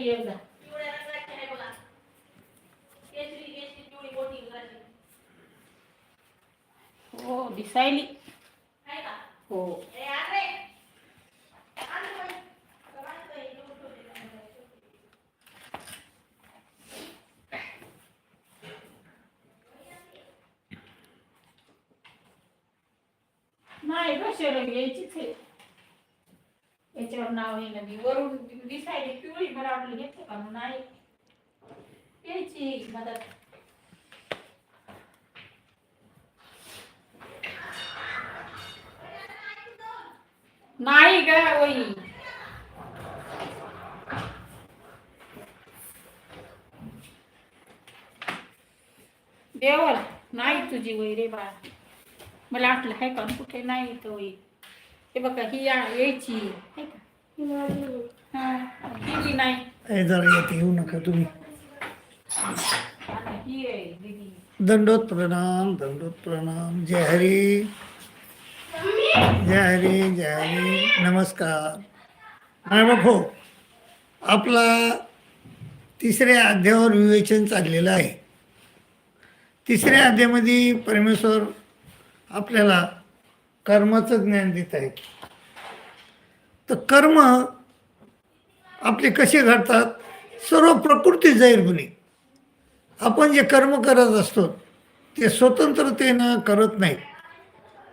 घरी एकदा पिवळ्या रंगाची आहे बघा पिवळी मोठी हो दिसायली. हो. आहे का हो. ए आण रे यायचीच नाही घ्यायचीच आहे. त्याच्यावर नाव आहे मी वरून दिसायले पिवळी मला वाटलं घेतलं का म्हणून नाही. यायची मदत. नाही ग वही देवर नाही तुझी वही रे बाळा. मला वाटलं आहे का कुठे नाही तो वही हे बघा ही या यायची. आहे का? हा दिली नाही. जरा येते येऊ नका तुम्ही. आता ही आहे दिदी. दंडोत प्रणाम दंडोत प्रणाम. जय हरी. जय हरी जय हरी. नमस्कार. बापू? आपला तिसऱ्या अध्यायावर विवेचन चाललेलं आहे. तिसऱ्या अध्यायामध्ये परमेश्वर आपल्याला कर्माचं ज्ञान देत आहेत तर कर्म आपले कसे घडतात? सर्व प्रकृती जाहीरपणे आपण जे कर्म करत असतो ते स्वतंत्रतेनं करत नाही.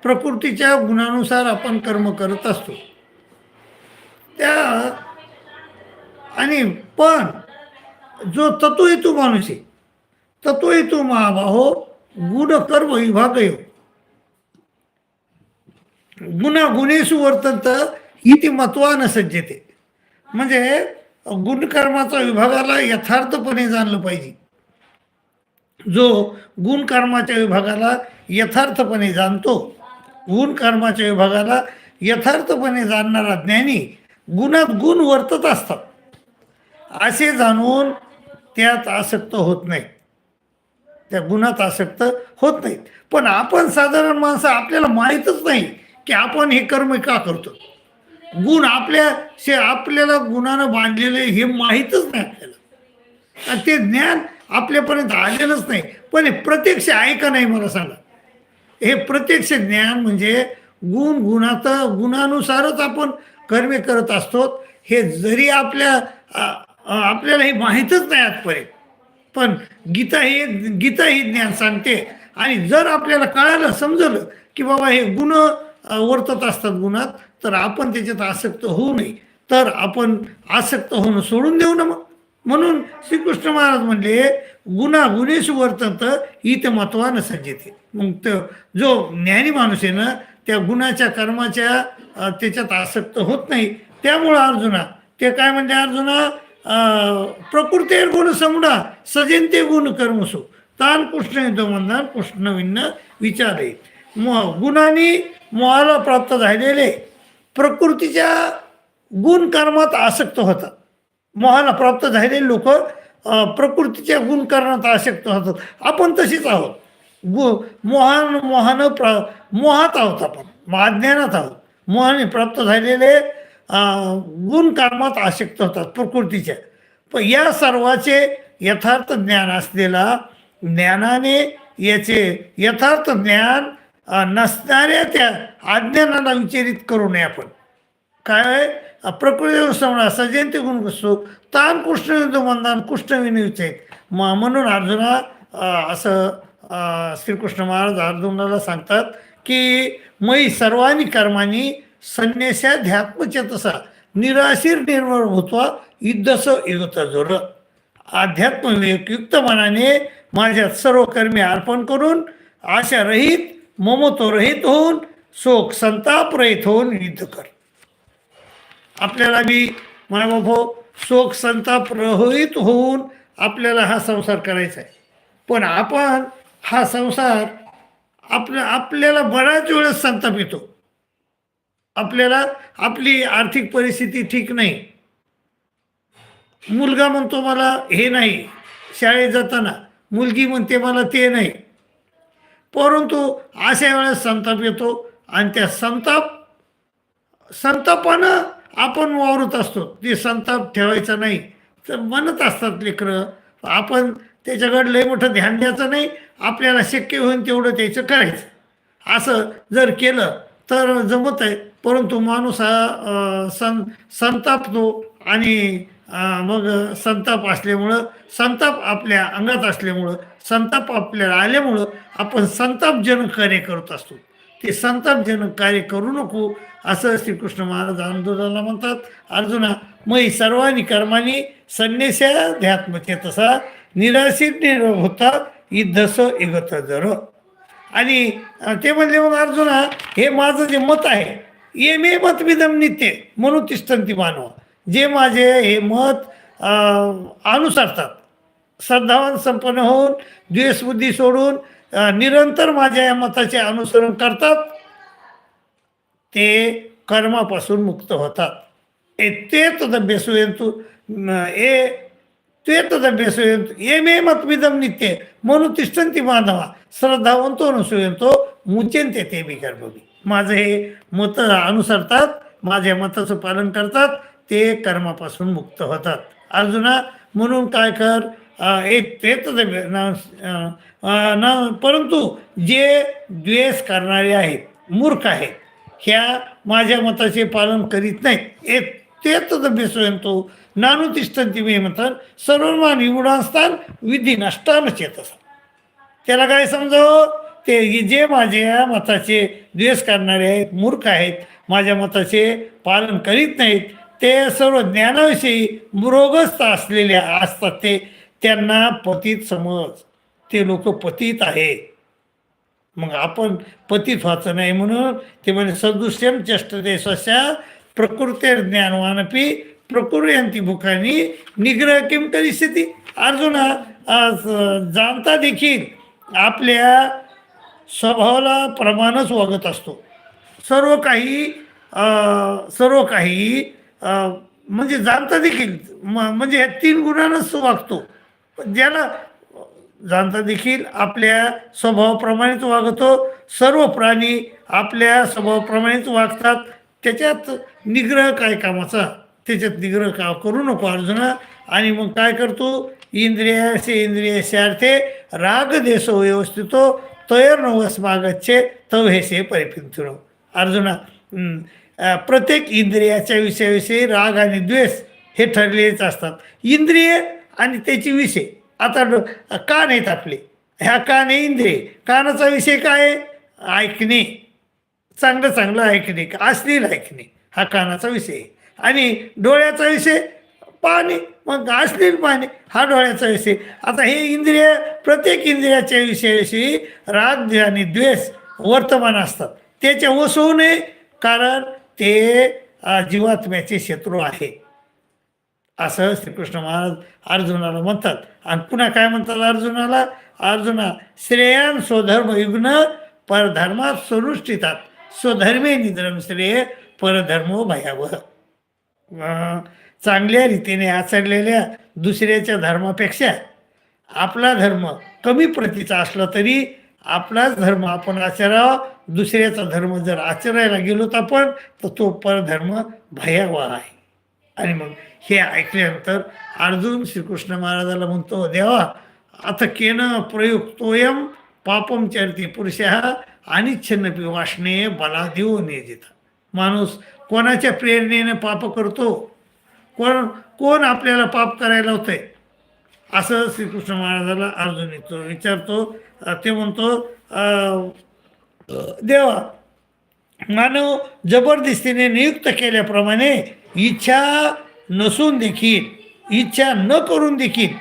प्रकृतीच्या गुणानुसार आपण कर्म करत असतो. त्या आणि पण जो तत्वहेतू माणूस आहे तत्वहेतू महाभाहो गुढ कर्म विभाग गुणा गुणेषु वर्तंत इति महत्वानं सज्जते. म्हणजे गुणकर्माचा विभागाला यथार्थपणे जाणलं पाहिजे. जो गुणकर्माच्या विभागाला यथार्थपणे जाणतो गुणकर्माच्या विभागाला यथार्थपणे जाणणारा ज्ञानी गुणात गुण वर्तत असतात. असे जाणून त्यात आसक्त होत नाही. त्या गुणात आसक्त होत नाहीत. पण आपण साधारण माणसं आपल्याला माहीतच नाही की आपण हे कर्म का करतो? गुण आपल्या शे आपल्याला गुणानं बांधलेलं हे माहीतच नाही आपल्याला. आणि ते ज्ञान आपल्यापर्यंत आलेलंच नाही. पण हे प्रत्यक्ष आहे का नाही मला सांगा. हे प्रत्यक्ष ज्ञान म्हणजे गुण गुणात गुणानुसारच आपण कर्मे करत असतो. हे जरी आपल्या आपल्याला हे माहीतच नाही आजपर्यंत. पण गीता हे गीता ही ज्ञान सांगते. आणि जर आपल्याला कळालं समजलं की बाबा हे गुण वर्तत असतात गुणात तर आपण त्याच्यात आसक्त होऊ नये. तर आपण आसक्त होणं सोडून देऊ ना मग. म्हणून श्रीकृष्ण महाराज म्हणले गुणा गुणेश वर्तंत इथं महत्वानं सज्जते. मग तो जो ज्ञानी माणूस आहे ना त्या गुणाच्या कर्माच्या त्याच्यात आसक्त होत नाही. त्यामुळं अर्जुना ते काय म्हणते अर्जुना अ, प्रकृती गुण समुडा सजंते गुण कर्मसु. तान कृष्ण येतो म्हणणार कृष्ण विचार आहे मग गुणांनी मोहाला प्राप्त झालेले प्रकृतीच्या गुणकर्मात आसक्त होतात. मोहाला प्राप्त झालेले लोक प्रकृतीच्या गुणकर्मात आसक्त होतात. आपण तशीच आहोत. गु मोहान मोहानं प्र मोहात आहोत आपण. अज्ञानात आहोत. मोहाने प्राप्त झालेले गुणकर्मात आसक्त होतात प्रकृतीच्या. पण या सर्वाचे यथार्थ ज्ञान असलेला ज्ञानाने याचे यथार्थ ज्ञान नसणाऱ्या त्या अज्ञानाला विचलित करू नये आपण. काय प्रकृती समजा सजयंती गुण कसो तान कृष्ण युद्ध मंदान कृष्ण विनियुचे म म्हणून अर्जुना असं श्रीकृष्ण महाराज अर्जुनाला सांगतात की मयी सर्वांनी कर्मांनी संन्यासाध्यात्मचेतसा निराशीर निर्मळ भूत्वा युद्धस युगता जोर. अध्यात्म विवेकयुक्त मनाने माझ्यात सर्व कर्मी अर्पण करून आशा रहित होऊन शोक संताप रहित होऊन युद्ध कर. आपल्याला बी म्हणा बाबो शोक संताप रहित होऊन आपल्याला हा संसार करायचा आहे. पण आपण हा संसार आपल्या आपल्याला बऱ्याच वेळेस संताप येतो. आपल्याला आपली आर्थिक परिस्थिती ठीक नाही. मुलगा म्हणतो मला हे नाही शाळेत जाताना मुलगी म्हणते मला ते नाही. परंतु अशा वेळेस संताप येतो आणि त्या संताप संतापानं आपण वावरत असतो. ते संताप ठेवायचा नाही तर म्हणत असतात लेकरं आपण त्याच्याकडे लय मोठं ध्यान द्यायचं नाही आपल्याला शक्य होईल तेवढं त्याचं करायचं. असं जर केलं तर जमत आहे परंतु माणूस हा सं संतापतो आणि मग संताप असल्यामुळं संताप आपल्या अंगात असल्यामुळं संताप आपल्याला आल्यामुळं आपण संतापजनक कार्य करत असतो. ते संतापजनक कार्य करू नको असं श्रीकृष्ण महाराज अर्जुनाला म्हणतात. अर्जुना मयी सर्वांनी कर्मानी संन्यास्या ध्यात्मचे तसा निराशित निरव होता इद्धस इगत जर. आणि ते म्हणले मग अर्जुना हे माझं जे मत आहे ये मे मत विदम नित्य म्हणून तिष्ठंती मानव. जे माझे हे मत अनुसरतात. श्रद्धावान संपन्न होऊन द्वेषबुद्धी सोडून निरंतर माझ्या या मताचे अनुसरण करतात ते कर्मापासून मुक्त होतात. ए ते तदभ्यसूयंतु ए ते तदभ्यसूयंतु ए मे मतविदम नित्य म्हणून तिष्ठंती बांधवा श्रद्धावंतो नसूयंतो मुचेंते ते बी गर्भवी. माझं हे मत अनुसरतात माझ्या मताचं पालन करतात ते कर्मापासून मुक्त होतात. अर्जुना म्हणून काय कर? एक ते परंतु जे द्वेष करणारे आहेत मूर्ख आहेत ह्या माझ्या मताचे पालन करीत नाहीत. एक तेच तर बेसोयंतो नानू तिष्ठंती मी म्हणतात सर्वमान निवडास्थान विधी नष्टान चेतस. त्याला काय समजावं? ते जे माझ्या मताचे द्वेष करणारे आहेत मूर्ख आहेत माझ्या मताचे पालन करीत नाहीत ते सर्व ज्ञानाविषयी मृगस्थ असलेले असतात ते. त्यांना पतित समज. ते लोक पतित आहे मग आपण पतित व्हायचं नाही म्हणून ते म्हणजे सदृश्यम चष्टते स्वस्या प्रकृते ज्ञानवानपी प्रकृती भूखानी निग्रह किम स्थिती अर्जुना आज जाणता देखील आपल्या स्वभावाला प्रमाणच वागत असतो. सर्व काही सर्व काही म्हणजे जाणता देखील म- म्हणजे ह्या तीन गुणांनाच वागतो ज्याला जाणता देखील आपल्या स्वभावाप्रमाणेच वागतो सर्व प्राणी आपल्या स्वभावाप्रमाणेच वागतात त्याच्यात निग्रह काय कामाचा? त्याच्यात निग्रह का करू नको अर्जुना? आणि मग काय करतो? इंद्रियासे इंद्रियाचे अर्थे राग देशो व्यवस्थितो तयर नवस मागचे तव हेसे परिपिंतुरो अर्जुना प्रत्येक इंद्रियाच्या विषयाविषयी राग आणि द्वेष हे ठरलेलेच असतात. इंद्रिय आणि त्याची विषय. आता डो- कान आहेत आपले. ह्या कान आहे इंद्रिय. कानाचा विषय काय आहे? ऐकणे. चांगलं चांगलं ऐकणे. अश्लील ऐकणे. हा कानाचा विषय. आहे. आणि डोळ्याचा विषय? पाहणे मग अश्लील पाहणे हा डोळ्याचा विषय. आता हे इंद्रिय प्रत्येक इंद्रियाच्या विषयाविषयी राग आणि द्वेष वर्तमान असतात. त्याच्या वश होऊ नये. कारण ते जीवात्म्याचे शत्रू आहे. असं श्रीकृष्ण महाराज अर्जुनाला म्हणतात. आणि पुन्हा काय म्हणतात अर्जुनाला? अर्जुना श्रेयान स्वधर्म युग्न परधर्मात स्वनुष्ठितात स्वधर्मे निधर्म श्रेय परधर्मो भयावह. चांगल्या रीतीने आचरलेल्या दुसऱ्याच्या धर्मापेक्षा आपला धर्म कमी प्रतीचा असला तरी आपलाच धर्म. आपण आचरावा दुसऱ्याचा धर्म जर आचरायला गेलो तर आपण तर तो परधर्म भयावह आहे. आणि मग हे ऐकल्यानंतर अर्जुन श्रीकृष्ण महाराजाला म्हणतो देवा आता केन प्रयुक्तोयम पापम चरती पुरुष अनिच्छन्नपी वासने बला देऊ देता माणूस कोणाच्या प्रेरणेने पाप करतो? कोण कोण आपल्याला पाप करायला होतंय असं श्रीकृष्ण महाराजाला अर्जुन येतो विचारतो ते म्हणतो देवा मानव जबरदस्तीने नियुक्त केल्याप्रमाणे इच्छा नसून देखील इच्छा न करून देखील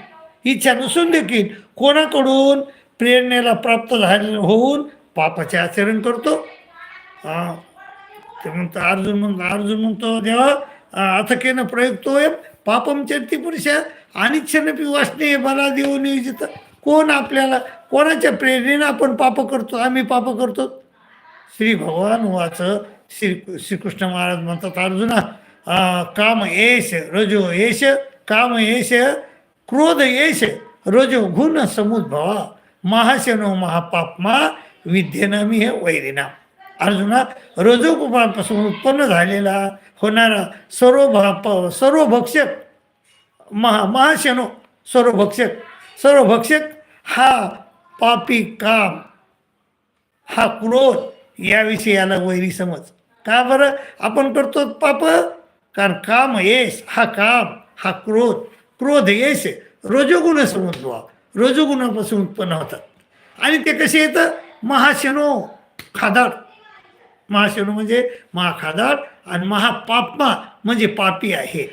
इच्छा नसून देखील कोणाकडून प्रेरणेला प्राप्त झाले होऊन पापाचे आचरण करतो. ते म्हणतो अर्जुन म्हणतो अर्जुन म्हणतो देवा अथकेनं प्रयुक्तोय पापम चरती पुरुष अनिच्छनपी वासने मला देऊ नियोजित. कोण आपल्याला कोणाच्या प्रेरणेनं आपण पाप करतो आम्ही पाप करतो? श्री भगवान वाच श्री श्रीकृष्ण महाराज म्हणतात अर्जुना काम येश रजो येश काम येश क्रोध येश रजो गुण समुद्भवा महाशनो महापापमा विद्येनामी हे वैरिनाम अर्जुना रजोकुमारपासून उत्पन्न झालेला होणारा सर्व भा सर्व भक्षक महा महाशनो सर्वभक्षक सर्वभक्षक हा पापी काम. हा क्रोध याविषयी याला वैरी समज. का बरं? आपण करतो पाप? कारण काम येस हा काम हा क्रोध. क्रोध येस रजोगुण समजवा रजोगुणापासून उत्पन्न होतात. आणि ते कसे येतं? महाशनो खादाड. महाशनो म्हणजे महाखादार आणि महापापमा म्हणजे पापी आहे.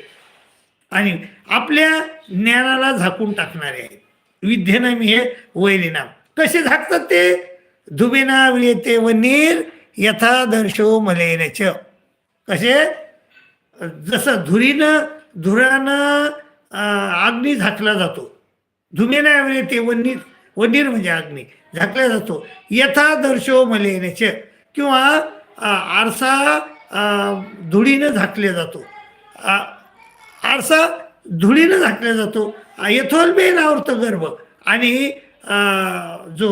आणि आपल्या ज्ञानाला झाकून टाकणारे आहेत. विद्येनं मी हे वैरिनाम कसे झाकतात ते? धुबेना विळेते व नीर यथा दर्शो मलेनच कसे? जसं धुरीनं धुरानं अग्नी झाकला जातो. धुमेना विळेते व नीर म्हणजे अग्नी झाकला जातो. यथा दर्शो मलेनच किंवा आरसा धुळीनं झाकल्या जातो. आरसा धुळीनं झाकला जातो. यथोल्बेन आवृत गर्भ. आणि जो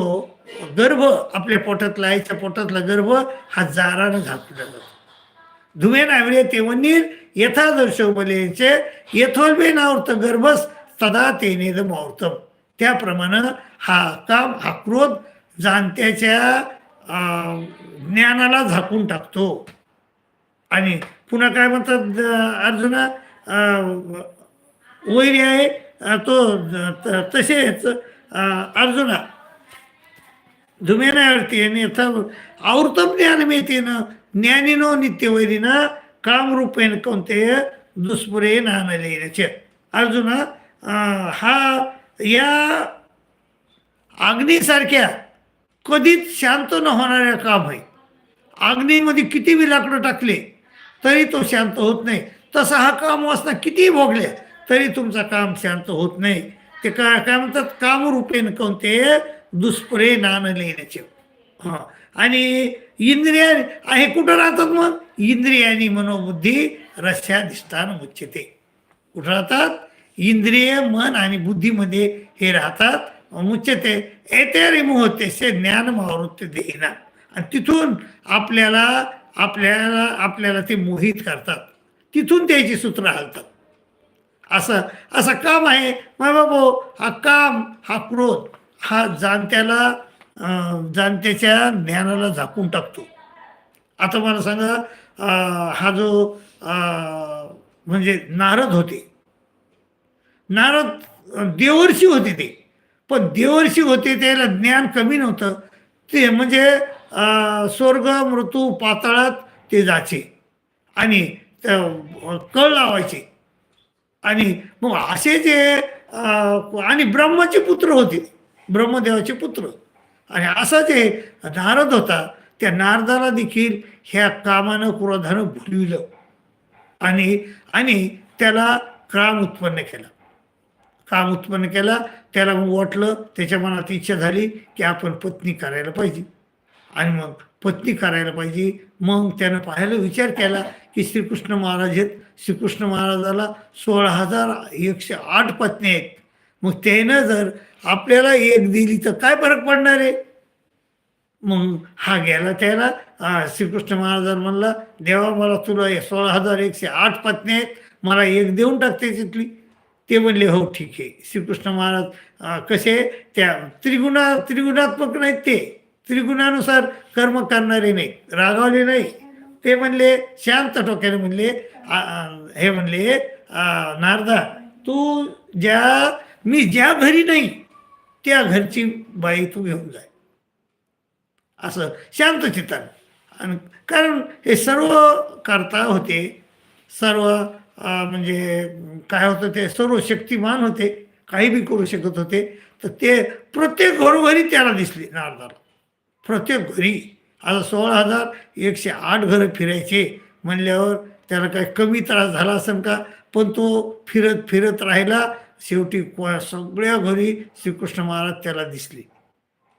गर्भ आपल्या पोटातला आईच्या पोटातला गर्भ हा जारानं झाकला जातो. धुमेन आवळे तेवनीर यथा दर्शवलेचे यथोल्बेन आवृत गर्भस तदा तेने मावृतम त्याप्रमाणे हा काम हा क्रोध जाणत्याच्या ज्ञानाला झाकून टाकतो. आणि पुन्हा काय म्हणतात अर्जुना वैरी आहे तो तसेच अर्जुना. धुमेनावरती आणि यथा आवृतम ज्ञान नित्य ज्ञानिनो नित्यवैरीनं कामरूपेण कोणते दुष्पुरे नानलेचे अर्जुना हा या अग्नीसारख्या कधीच शांत न होणाऱ्या काम आहे अग्नीमध्ये किती बी लाकडं टाकले तरी तो शांत होत नाही. तसा हा काम वासना कितीही भोगले तरी तुमचा काम शांत होत नाही. ते काय काय म्हणतात कामरूपेन कोणते दुष्परे नान लिहिण्याचे हां. आणि इंद्रिया हे कुठं राहतात मग? इंद्रियानी मनोबुद्धी रस्याधिष्ठान मुच्छते कुठं राहतात? इंद्रिय मन आणि बुद्धीमध्ये हे राहतात. मुच्यते येते रिमोहते से ज्ञान मावृत्ती देईना आणि तिथून आपल्याला आपल्याला आपल्याला ते मोहित करतात. तिथून त्याची सूत्र हलतात. असं असं काम आहे. मग बाबो हा काम हा क्रोध हा जाणत्याला जाणत्याच्या ज्ञानाला झाकून टाकतो. आता मला सांगा हा जो म्हणजे नारद होते. नारद देवर्षी होते ते. पण देवर्षी होते त्याला ज्ञान कमी नव्हतं. ते म्हणजे स्वर्ग मृत्यू पाताळात ते जायचे. आणि कळ लावायचे. आणि मग असे जे आणि ब्रह्माचे पुत्र होते. ब्रह्मदेवाचे पुत्र. आणि असा जे नारद होता त्या नारदाला देखील ह्या कामानं क्रोधानं भुलविलं. आणि आणि त्याला काम उत्पन्न केला. काम उत्पन्न केला त्याला मग वाटलं त्याच्या मनात इच्छा झाली की आपण पत्नी करायला पाहिजे. आणि मग पत्नी करायला पाहिजे. मग त्यानं पाहायला विचार केला की श्रीकृष्ण महाराज आहेत. श्रीकृष्ण महाराजाला सोळा हजार एकशे आठ पत्नी आहेत. मग त्यानं जर आपल्याला एक दिली तर काय फरक पडणार आहे? मग हा गेला त्याला. श्रीकृष्ण महाराजा म्हणला देवा मला तुला सोळा हजार एकशे आठ पत्नी आहेत. मला एक देऊन टाकते तिथली. ते म्हणले हो ठीक आहे. श्रीकृष्ण महाराज कसे? त्या त्रिगुणा त्रिगुणात्मक नाहीत ते. त्रिगुणानुसार कर्म करणारे नाहीत रागावले नाही. ते म्हणले शांत टोक्याने म्हणले हे म्हणले नारदा तू ज्या मी ज्या घरी नाही त्या घरची बाई तू घेऊन जाय. असं शांत चित्तान. आणि कारण हे सर्व करता होते सर्व म्हणजे काय होतं ते सर्व शक्तिमान होते काही बी करू शकत होते तर ते प्रत्येक घरोघरी त्याला दिसले नारदाला. प्रत्येक घरी आता सोळा हजार एकशे आठ घरं फिरायचे म्हणल्यावर त्याला काही कमी त्रास झाला असेल का? पण तो फिरत फिरत राहिला. शेवटी को- सगळ्या घरी श्रीकृष्ण महाराज त्याला दिसले.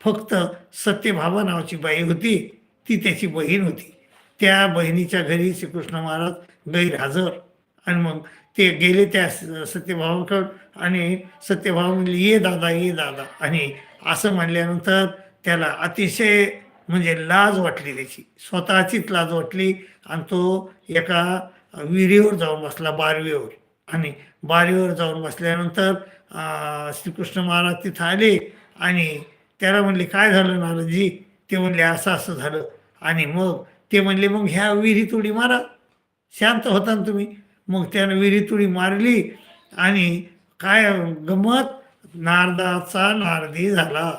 फक्त सत्यभामा नावाची बाई होती. ती त्याची बहीण होती. त्या बहिणीच्या घरी श्रीकृष्ण महाराज गैरहजर. आणि मग ते गेले त्या सत्यभावाकडं आणि सत्यभाव म्हणले ये दादा ये दादा. आणि असं म्हणल्यानंतर त्याला अतिशय म्हणजे लाज वाटली त्याची. स्वतःचीच लाज वाटली आणि तो एका विहिरीवर जाऊन बसला बारवीवर. आणि बारीवर जाऊन बसल्यानंतर श्रीकृष्ण महाराज तिथं आले आणि त्याला म्हणले काय झालं नारदजी? ते म्हणले असं असं झालं. आणि मग ते म्हणले मग ह्या विहिरीत उडी मारा. शांत होता ना तुम्ही. मग त्यानं विहिरीत उडी मारली आणि काय गमत? नारदाचा नारदी झाला.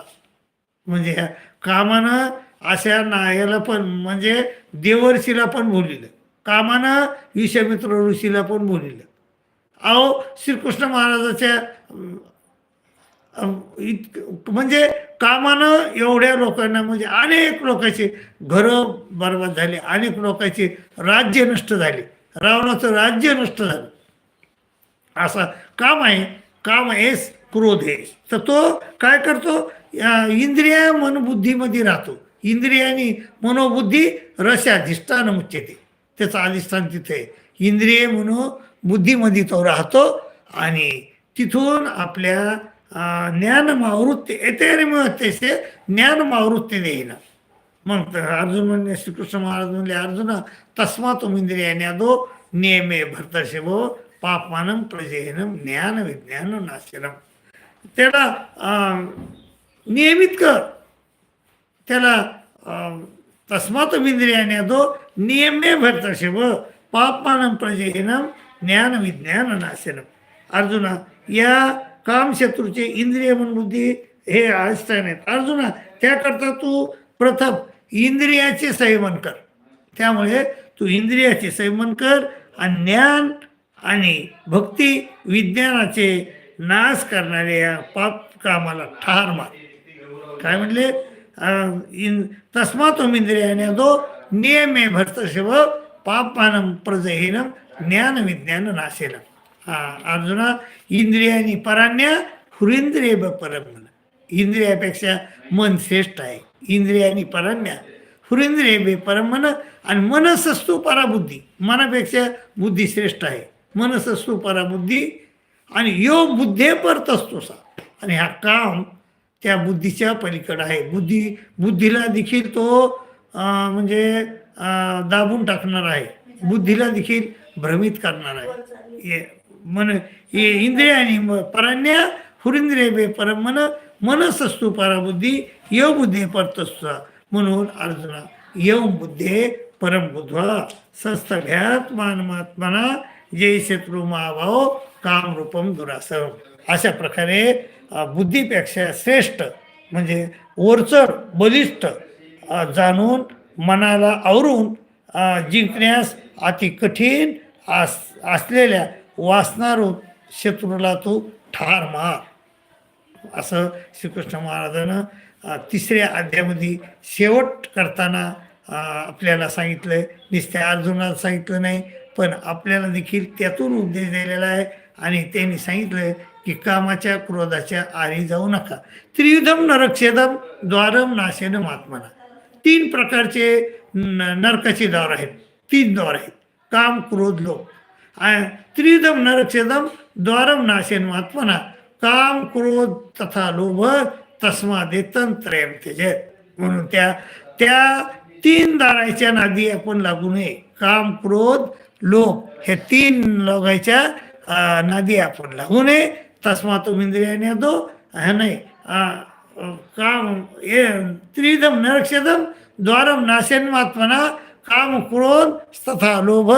म्हणजे कामानं अशा नायाला पण म्हणजे देवर्षीला पण बोलिलं. कामानं विषमित्र ऋषीला पण बोलिलं. अहो श्रीकृष्ण महाराजाच्या इत म्हणजे कामानं एवढ्या लोकांना म्हणजे अनेक लोकांचे घरं बर्बाद झाले अनेक लोकांचे राज्य नष्ट झाले. रावणाचं राज्य नष्ट झालं. असा काम आहे. काम आहेस क्रोध आहे. तर तो काय करतो? इंद्रिया मनबुद्धीमध्ये राहतो. इंद्रियानी मनोबुद्धी रसाधिष्ठान मुच्यते त्याचं अधिष्ठान तिथे इंद्रिय मनो बुद्धीमध्ये तो राहतो आणि तिथून आपल्या अं, ज्ञान मावृत्ती येते मिळते ज्ञान मावृत्ती मग अर्जुन म्हणले श्रीकृष्ण महाराज म्हणले अर्जुना तस्मात इंद्रियाने दो नियमे भरतशिवो पापमानम प्रजयनम ज्ञान विज्ञान नाशनम त्याला नियमित कर. त्याला तस्मात इंद्रियाने दो नियमे भरतशिव पापमानम प्रजयनम ज्ञान विज्ञान नाशनम अर्जुना या कामशत्रूचे इंद्रिय मनबुद्धी हे अधिष्ठान आहेत अर्जुना त्याकरता तू प्रथम इंद्रियाचे संयमन कर. त्यामुळे तू इंद्रियाचे संयमन कर आणि ज्ञान आणि भक्ती विज्ञानाचे नाश करणाऱ्या या पाप कामाला ठार मार. काय म्हणले अं, इन तस्मातोम इंद्रियाने दो नियमे भर्तशिव पापानम प्रजहीनम ज्ञान विज्ञान नाशेनम हा अर्जुना इंद्रियानी पराण्या हृंद्रिय परम म्हण इंद्रियापेक्षा मन श्रेष्ठ आहे। इंद्रियानी पराण्या हृंद्रिय बे परम मन आणि मनसस्तू पराबुद्धी। मनापेक्षा बुद्धी श्रेष्ठ आहे। मनसस्तू पराबुद्धी आणि यो बुद्धे परत असतो सा। आणि हा काम त्या बुद्धीच्या पलीकडं आहे. बुद्धी बुद्धीला देखील तो म्हणजे दाबून टाकणार आहे. बुद्धीला देखील भ्रमित करणार आहे. ये- मन ये आणि परान्या हुरिंद्रिय बे परम मन मनसस्तू पराबुद्धी यव बुद्धे परतस्व. म्हणून अर्जुना यव बुद्धे परम बुद्ध्वा संस्थभ्यात मानमात्मना जय शत्रू महाभाव काम रूपम दुरासम. अशा प्रकारे बुद्धीपेक्षा श्रेष्ठ म्हणजे वरचढ बलिष्ठ जाणून मनाला आवरून जिंकण्यास अति कठीण आस असलेल्या वासनारूप शत्रूला तू ठार मार. असं श्रीकृष्ण महाराजानं तिसऱ्या अध्यामध्ये शेवट करताना आपल्याला सांगितलं नुसत्या अर्जुनाला सांगितलं नाही पण आपल्याला देखील त्यातून उपदेश दिलेला आहे. आणि त्यांनी सांगितलं की कामाच्या क्रोधाच्या आरी जाऊ नका. त्रियुधम नरक्षेदम द्वारम नाशेनम आत्मना. तीन प्रकारचे न नरकाचे द्वार आहेत. तीन द्वार आहेत. काम क्रोध लोक त्रियुधम नरक्षेदम द्वारम नाशेन आत्मना. काम क्रोध तथा लोभ तस्मा देतन त्रयम त्यजेत म्हणून त्या त्या तीन दाराच्या नादी आपण लागू नये. काम क्रोध लोभ हे तीन लोकांच्या नादी आपण लागू नये. तस्मा तो इंद्रियाने दो हा काम ये त्रिविधम नरक्षेदम द्वारं नाशेन्मात्मना काम क्रोध तथा लोभ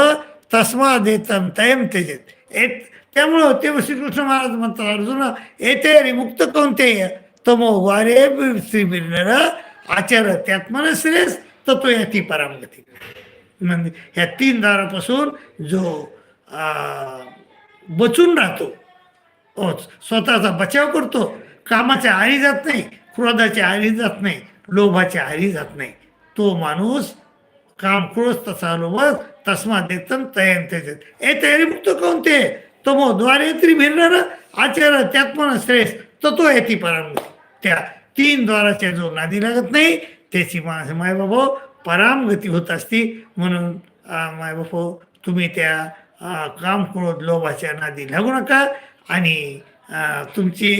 तस्मा देतम तयम त्यजेत। एत त्यामुळं ते श्रीकृष्ण महाराज म्हणतात अर्जुन येते मुक्त कोणते तमो वारे श्रीबिरनर आचार त्यात्मन तर तो याती परामगती म्हणजे ह्या तीन दारापासून जो बचून राहतो स्वतःचा बचाव करतो. कामाच्या आळी जात नाही क्रोधाच्या आळी जात नाही लोभाच्या आळी जात नाही. तो माणूस काम क्रोध तसा लोभ तस्मा देतन तयन त्याच्यात ए तयारी मुक्त कोणते तमो द्वारे तरी भिरणार आचार त्यात पण श्रेष्ठ. तत्व येते परामगती त्या तीन द्वाराच्या जो नादी लागत नाही त्याची मा मायबाबा परामगती होत असती. म्हणून मायबापो तुम्ही त्या काम क्रोध लोभाच्या नादी लागू नका. आणि तुमची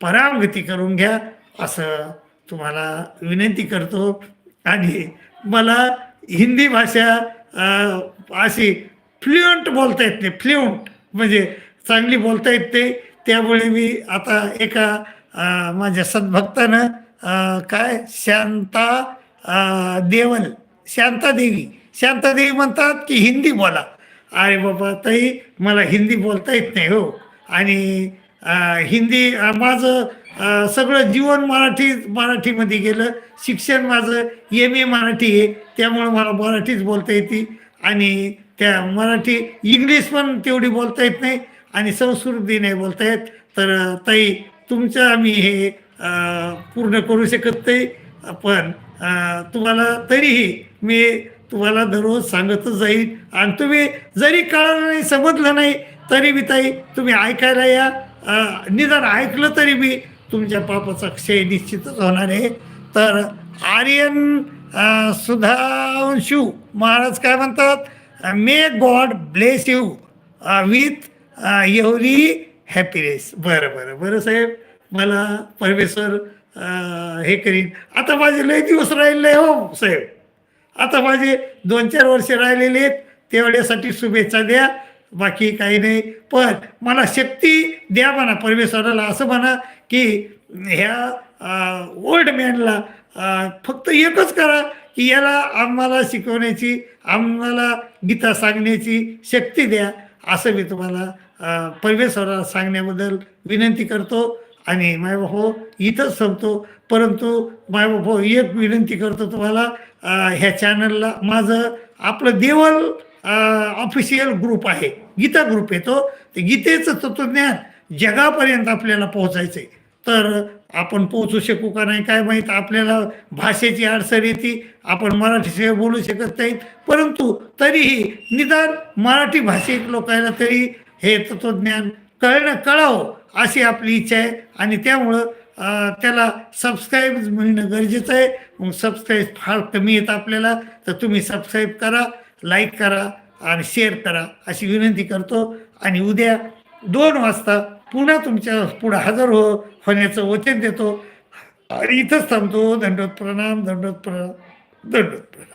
परावगती करून घ्या असं तुम्हाला विनंती करतो. आणि मला हिंदी भाषा अशी फ्लुएंट बोलता येत नाही. फ्लुएंट म्हणजे चांगली बोलता येते त्यामुळे मी आता एका माझ्या सद्भक्तानं काय? शांता अं, देवल शांतादेवी शांतादेवी म्हणतात की हिंदी बोला. अरे बाबा ताई मला हिंदी बोलता येत नाही हो. आणि हिंदी माझं सगळं जीवन मराठी मराठीमध्ये गेलं. शिक्षण माझं एम ए मराठी आहे. त्यामुळं मला मराठीच बोलता येते. आणि त्या मराठी इंग्लिश पण तेवढी बोलता येत नाही आणि संस्कृती नाही बोलता येत. तर ताई तुमचं आम्ही हे पूर्ण करू शकत नाही. पण तुम्हाला तरीही मी तुम्हाला दररोज सांगतच जाईल आणि तुम्ही जरी कळलं नाही समजलं नाही तरी मी ताई तुम्ही ऐकायला या. निदान ऐकलं तरी बी तुमच्या पापाचा क्षय निश्चितच होणार आहे. तर आर्यन अं, सुधांशू महाराज काय म्हणतात? May God bless you with every happiness बरं बरं बरं साहेब. मला परमेश्वर हे करीन. आता माझे लय दिवस राहिले हो साहेब. आता माझे दोन चार वर्ष राहिलेले आहेत. तेवढ्यासाठी शुभेच्छा द्या. बाकी काही नाही. पण मला शक्ती द्या म्हणा परमेश्वराला. असं म्हणा की ह्या ओल्ड मॅनला फक्त एकच करा की याला आम्हाला शिकवण्याची आम्हाला गीता सांगण्याची शक्ती द्या. असं मी तुम्हाला परमेश्वराला सांगण्याबद्दल विनंती करतो आणि मायबापो इथंच संपतो. परंतु मायबापो एक विनंती करतो तुम्हाला ह्या चॅनलला माझं आपलं देवल ऑफिशियल ग्रुप आहे. गीता ग्रुप येतो ते. गीतेचं तत्वज्ञान जगापर्यंत आपल्याला पोहोचायचं आहे तर आपण पोहोचू शकू का नाही काय माहीत? आपल्याला भाषेची अडचण येते. आपण मराठीशिवाय बोलू शकत नाहीत. परंतु तरीही निदान मराठी भाषिक लोकांना तरी हे तत्वज्ञान कळणं कळावं अशी आपली इच्छा आहे. आणि त्यामुळं त्याला सबस्क्राईब मिळणं गरजेचं आहे. मग सबस्क्राईब फार कमी येतं आपल्याला. तर तुम्ही सबस्क्राईब करा. लाईक करा आणि शेअर करा. अशी विनंती करतो. आणि उद्या दोन वाजता पुन्हा तुमच्या पुढं हजर हो होण्याचं वचन देतो. आणि इथंच थांबतो. दंडोत प्रणाम दंडोत प्रणाम दंडोत प्रणाम.